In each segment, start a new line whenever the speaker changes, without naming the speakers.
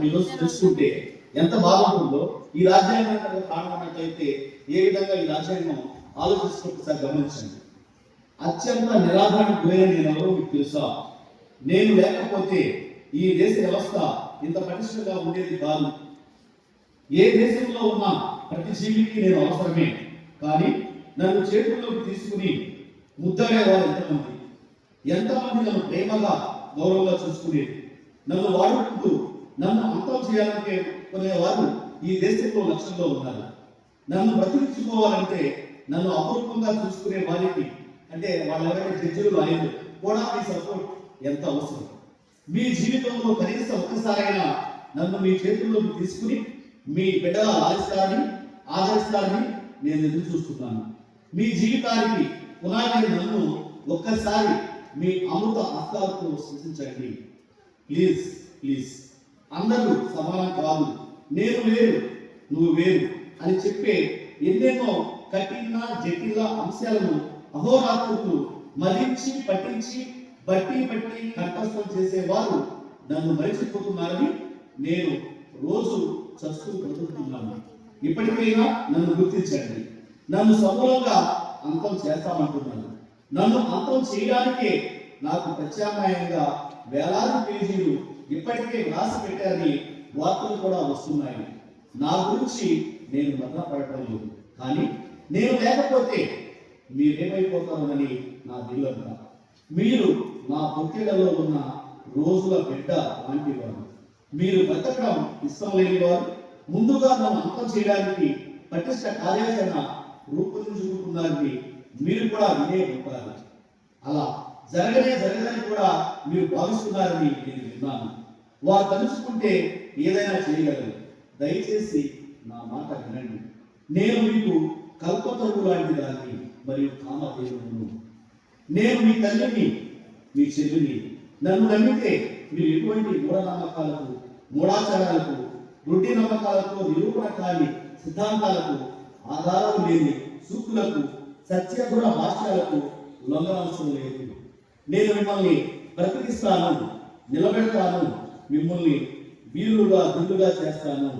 మనం ఈరోజు తెలుసుకుంటే ఎంత బాగుంటుందో ఈ రాజ్యాంగం కారణమైతే ఏ విధంగా ఈ రాజ్యాంగం ఆలోచిస్తూ గమనించండి. అత్యంత నిరాధారణకు గురైన నేను ఎవరో మీకు తెలుసా? నేను లేకపోతే ఈ దేశ వ్యవస్థ ఇంత పటిష్టంగా ఉండేది కాదు. ఏ దేశంలో ఉన్న ప్రతి జీవికి నేను అవసరమే. కానీ నన్ను చేతుల్లోకి తీసుకుని ముద్దగా వారు ఎంతమంది? ఎంతమంది నన్ను ప్రేమగా గౌరవంగా చూసుకునేది? నన్ను వాడుకుంటూ నన్ను అంతం చేయాలంటే కొనేవారు ఈ దేశంలో లక్ష్యంలో ఉన్నారు. నన్ను బ్రతికించుకోవాలంటే నన్ను అపూర్వంగా చూసుకునే వారికి అంటే వాళ్ళ ఎవరైతే జడ్జిలు లాయర్లు కూడా మీ సపోర్ట్ ఎంత అవసరం? మీ జీవితంలో కనీసం ఒక్కసారైనా నన్ను మీ చేతుల్లోకి తీసుకుని మీ బిడ్డగా ఆదిస్తారని ఆదరిస్తారని నేను ఎదురు చూస్తున్నాను. మీ జీవితానికి పునాది నన్ను ఒక్కసారి మీ అమృత హస్తాలతో సృష్టించండి ప్లీజ్ ప్లీజ్. అందరూ సమానం కాదు. నేను వేరు నువ్వు వేరు అని చెప్పే ఎన్నెన్నో కఠిన జటిల అంశాలను అహోరాత్రులు మరించి పట్టించి బట్టి బట్టి కంఠస్థం చేసేవారు నన్ను మరిచిపోతున్నారని నేను రోజు చస్తూ బ్రతుకుతున్నాను. ఇప్పటికైనా నన్ను గుర్తించండి. నన్ను సమూలంగా అంతం చేస్తామంటున్నాను. నన్ను అంతం చేయడానికే నాకు ప్రత్యామ్నాయంగా వేలాది పేజీలు ఇప్పటికే వ్రాసి పెట్టారని వార్తలు కూడా వస్తున్నాయి. నా గురించి నేను మరణపడటం లేదు. కానీ నేను లేకపోతే మీరేమైపోతారని నా దిల్లంతా మీరు నా పొత్తిళ్ళలో ఉన్న రోజుల బిడ్డ లాంటి వారు. మీరు బ్రతకడం ఇష్టం లేని వారు. ముందుగా నన్ను అంతం చేయడానికి పటిష్ట కార్యాచరణ రూపొందించుకుంటున్నారని మీరు కూడా వినే ఉంటారు. అలా జరగనే జరగదని కూడా మీరు భావిస్తున్నారని నేను విన్నాను. వారు తలుచుకుంటే ఏదైనా చేయగలరు. దయచేసి నా మాట వినండి. నేను మీకు కల్పతరువు లాంటి దాన్ని మరియు కామదేవుడును నేను మీ తల్లిని మీ చెల్లిని. నన్ను నమ్మితే మీరు ఎటువంటి మూఢనమ్మకాలకు మూఢాచారాలకు గుడ్డి నమ్మకాలకు నిరూపణ కాని సిద్ధాంతాలకు ఆధారం లేని సూక్తులకు సత్యగుణ భాష్యాలకు లొంగనవసరం లేదు. నేను మిమ్మల్ని బ్రతికిస్తాను నిలబెడతాను మిమ్మల్ని వీరులుగా దుడ్డుగా చేస్తాను.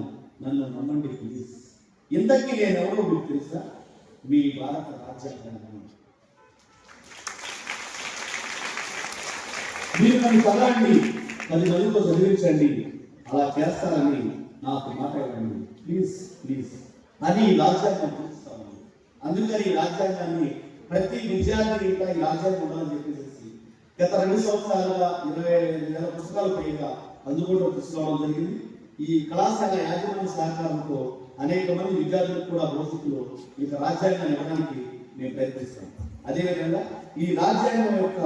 నన్ను నమ్మండి ప్లీజ్ ఇంతకీ నేను ఎవరో మీకు తెలుసా? మీ భారత రాజ్యాంగాన్ని. మీరు నన్ను చదవండి పది మందితో చదివించండి. అలా చేస్తారని నాకు మాట్లాడండి ప్లీజ్ ప్లీజ్ అది ఈ రాజ్యాంగం చూస్తాను అందుకని ఈ రాజ్యాంగాన్ని ప్రతి విద్యార్థి ఇంట్లో ఈ రాజ్యాంగం ఉండాలని చెప్పి గత రెండు సంవత్సరాలుగా ఇరవై ఐదు వేల పుస్తకాలు పైగా అందుబాటులో తీసుకురావడం జరిగింది. ఈ కళాశాల యాజమాన్య సహకారంతో అనేక మంది విద్యార్థులకు కూడా భవిష్యత్తులో ఈ రాజ్యాంగాన్ని ఇవ్వడానికి మేము ప్రయత్నిస్తాం. అదేవిధంగా ఈ రాజ్యాంగం యొక్క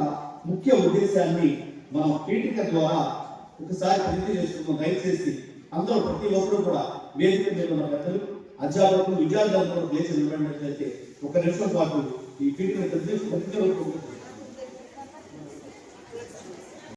ముఖ్య ఉద్దేశాన్ని మనం పీఠిక ద్వారా ఒకసారి ప్రతి చేసుకుందాం. దయచేసి అందరూ ప్రతి ఒక్కరు కూడా వేదిక మీద ఉన్న పెద్దలు అధ్యాపకులు విద్యార్థులందరూ లేచి నిలబడినట్లయితే ఒక నిమిషం పాటు ఈ పీఠిక ప్రతి ఒక్కరు